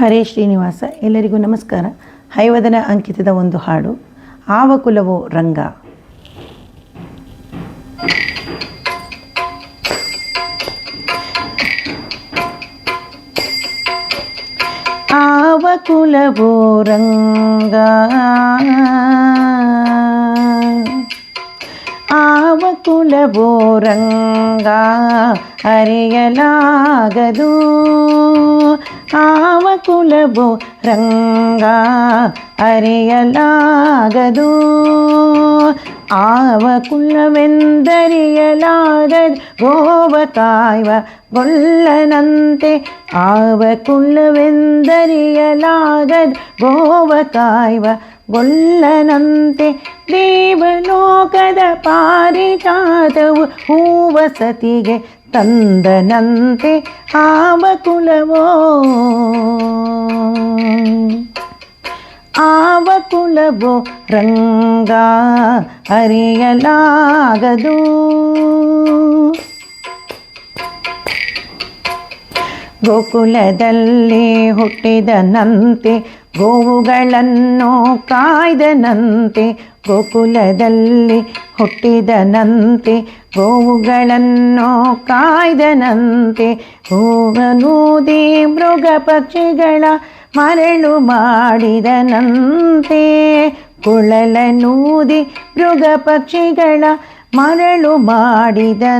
ಹರೇ ಶ್ರೀನಿವಾಸ, ಎಲ್ಲರಿಗೂ ನಮಸ್ಕಾರ. ಹೈವದನ ಅಂಕಿತದ ಒಂದು ಹಾಡು ಆವ ಕುಲವೋ ರಂಗ. ಆವ ಕುಲವೋ ರಂಗ. ಆವ ಕುಲವೋ ರಂಗ, ಅರಿಯಲಾಗದು. ಕುಲವೋ ರಂಗ ಅರಿಯಲಾಗದು ಆವ ಕುಲವೆಂದರಿಯಲಾಗದು ಗೋವ ಕಾಯುವ ಗೊಲ್ಲನಂತೆ ಆವ ಕುಲವೆಂದರಿಯಲಾಗದು ಗೋವ ಕಾಯುವ ಗೊಲ್ಲನಂತೆ ದೇವಲೋಕದ ಪಾರಿಜಾತವು ಹೂವ ಸತಿಗೆ ತಂದನಂತೆ ಆವ ಕುಲವೋ ಕುಲವೋ ರಂಗ ಅರಿಯಲಾಗದು. ಗೋಕುಲದಲ್ಲಿ ಹುಟ್ಟಿದನಂತೆ ಗೋವುಗಳನ್ನು ಕಾಯ್ದನಂತೆ, ಗೋಕುಲದಲ್ಲಿ ಹುಟ್ಟಿದನಂತೆ, ಗೋವುಗಳನ್ನು ಕಾಯ್ದನಂತೆ, ಹೂವನೂದಿ ಮೃಗ ಪಕ್ಷಿಗಳ ಮರಳು ಮಾಡಿದನಂತೆ, ಕುಳಲನೂದಿ ಮೃಗ ಪಕ್ಷಿಗಳ ಮರಳು ಮಾಡಿದನಂತೆ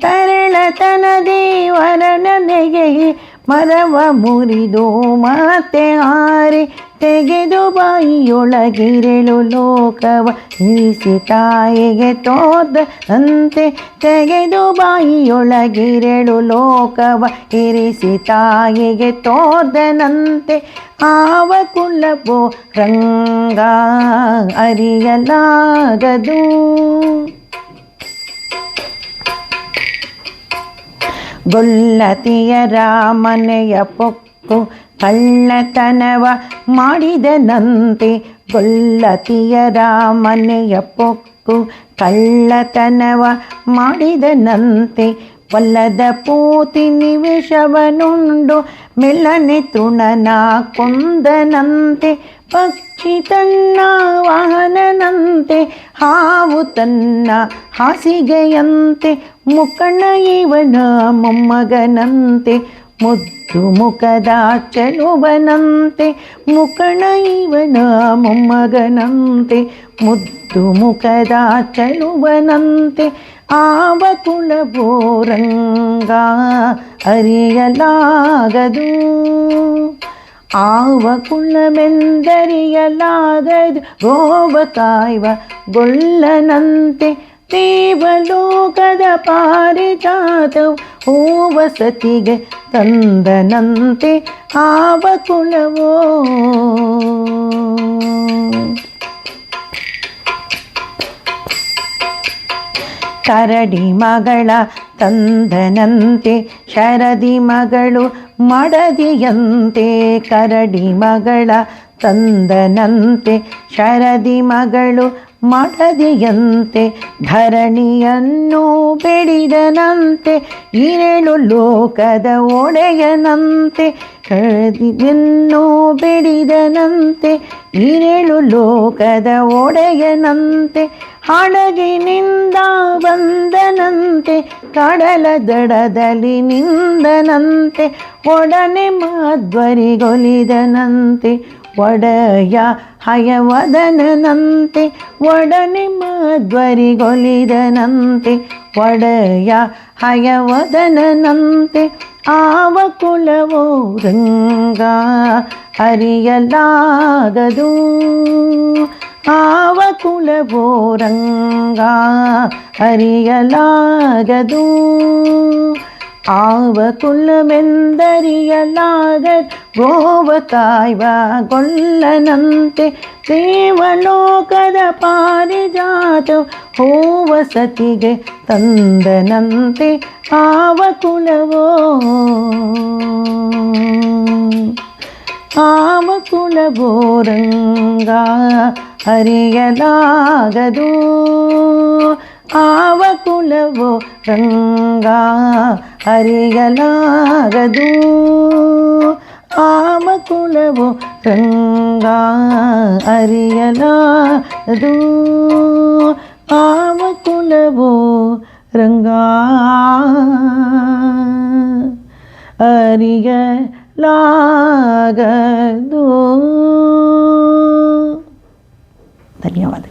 ತರಳತನ ದೇವರ ನೆಗೆಯಿ ಮರವ ಮುರಿದು ಮಾತೆ ಆರೆ ತೆಗೆದು ಬಾಯಿಯೊಳಗಿರಲು ಲೋಕವ ಇರಿಸಿ ತಾಯಿಗೆ ತೋದನಂತೆ ತೆಗೆದು ಬಾಯಿಯೊಳಗಿರಳು ಲೋಕವ ಇರಿಸಿ ತಾಯಿಗೆ ತೋದನಂತೆ ಆವ ಕುಲಪೋ ರಂಗ ಅರಿಯಲಾಗದು. ಗೊಲ್ಲತಿಯರ ಮನೆಯ ಪೊಕ್ಕು ಕಳ್ಳತನವ ಮಾಡಿದನಂತೆ ಗೊಲ್ಲತಿಯರ ಮನೆಯ ಪೊಕ್ಕು ಕಳ್ಳತನವ ಮಾಡಿದನಂತೆ ಒಲ್ಲದ ಪೂತಿ ನಿವೇಶವನುಂಡು ಮೆಲ್ಲನೆ ತೃಣನ ಕೊಂದನಂತೆ ಪಕ್ಷಿ ತನ್ನ ವಾಹನನಂತೆ ಹಾವು ತನ್ನ ಹಾಸಿಗೆಯಂತೆ ಮುಕ್ಕಣ್ಣ ಇವನ ಮೊಮ್ಮಗನಂತೆ ಮುದ್ದು ಮುಖದ ಚೆಲುವನಂತೆ ಮುಕ್ಕಣ ಇವನ ಮೊಮ್ಮಗನಂತೆ ಮುದ್ದು ಮುಖದ ಚೆಲುವನಂತೆ ಆವ ಕುಲವೋ ರಂಗ ಅರಿಯಲಾಗದು ಆವ ಕುಲವೆಂದರಿಯಲಾಗದು ಗೋವ ಕಾಯುವ ಗೊಲ್ಲನಂತೆ ದೇವಲೋಕದ ಪಾರಿಜಾತವು ಹೂವ ಸತಿಗೆ ತಂದನಂತೆ ಆವ ಕುಲವೋ. ಕರಡಿ ಮಗಳ ತಂದನಂತೆ, ಶರದಿ ಮಗಳು ಮಡದಿಯಂತೆ. ಕರಡಿ ಮಗಳ ತಂದನಂತೆ, ಶರದಿ ಮಗಳು ಮಡದಿಯಂತೆ ಧರಣಿಯನ್ನು ಬೆಳಿದನಂತೆ ಇರಳು ಲೋಕದ ಒಡೆಯನಂತೆ ಕರದಿಯನ್ನು ಬೆಳಿದನಂತೆ ಇರಳು ಲೋಕದ ಒಡೆಯನಂತೆ ಹಡಗಿನಿಂದ ಬಂದನಂತೆ, ಕಡಲ ದಡದಲ್ಲಿ ನಿಂದನಂತೆ, ಒಡನೆ ಮಾಧ್ವರಿಗೊಲಿದನಂತೆ ಒಡೆಯ ಹಯವದನಂತೆ ಒಡನೆ ಮಾಧ್ವರಿಗೊಲಿದನಂತೆ ಒಡೆಯ ಹಯವದನಂತೆ ಆವ ಕುಲವೋ ರಂಗ ಅರಿಯಲಾಗದು ಆವ ಕುಲವೋ ರಂಗ ಅರಿಯಲಾಗದು ಆವ ಕುಲವೆಂದರಿಯಲಾಗ ಗೋವ ಕಾಯುವ ಗೊಲ್ಲನಂತೆ ದೇವಲೋಕದ ಪಾರಿಜಾತ ಹೂವ ಸತಿಗೆ ತಂದನಂತೆ ಆವ ಕುಲವೋ ಆವ ಕುಲವೋ ರಂಗ ಅರಿಯಲಾಗದು ಆವ ಕುಲವೋ ರಂಗ ಅರಿಯಲಾಗದು ಕುಲವೋ ರಂಗ ಅರಿಯಲಾದು ಆವ ಕುಲವೋ ರಂಗ ಅರಿಯಲಾಗದು धन्यवाद